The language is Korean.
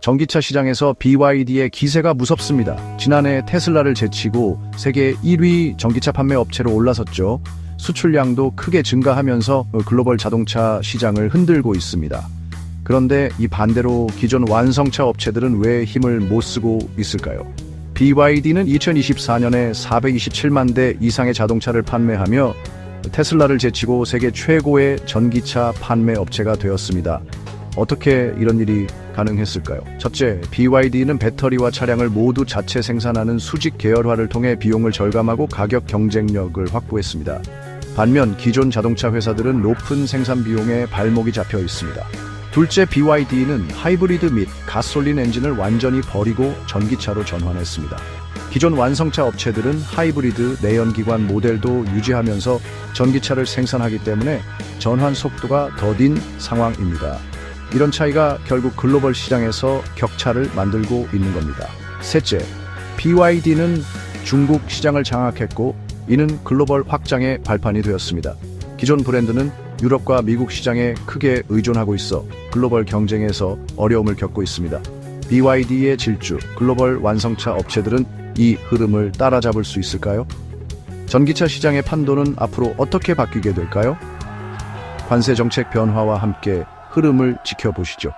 전기차 시장에서 BYD의 기세가 무섭습니다. 지난해 테슬라를 제치고 세계 1위 전기차 판매 업체로 올라섰죠. 수출량도 크게 증가하면서 글로벌 자동차 시장을 흔들고 있습니다. 그런데 이 반대로 기존 완성차 업체들은 왜 힘을 못 쓰고 있을까요? BYD는 2024년에 427만 대 이상의 자동차를 판매하며 테슬라를 제치고 세계 최고의 전기차 판매 업체가 되었습니다. 어떻게 이런 일이 가능했을까요? 첫째, BYD는 배터리와 차량을 모두 자체 생산하는 수직 계열화를 통해 비용을 절감하고 가격 경쟁력을 확보했습니다. 반면 기존 자동차 회사들은 높은 생산 비용에 발목이 잡혀 있습니다. 둘째, BYD는 하이브리드 및 가솔린 엔진을 완전히 버리고 전기차로 전환했습니다. 기존 완성차 업체들은 하이브리드 내연기관 모델도 유지하면서 전기차를 생산하기 때문에 전환 속도가 더딘 상황입니다. 이런 차이가 결국 글로벌 시장에서 격차를 만들고 있는 겁니다. 셋째, BYD는 중국 시장을 장악했고 이는 글로벌 확장의 발판이 되었습니다. 기존 브랜드는 유럽과 미국 시장에 크게 의존하고 있어 글로벌 경쟁에서 어려움을 겪고 있습니다. BYD의 질주, 글로벌 완성차 업체들은 이 흐름을 따라잡을 수 있을까요? 전기차 시장의 판도는 앞으로 어떻게 바뀌게 될까요? 관세 정책 변화와 함께 흐름을 지켜보시죠.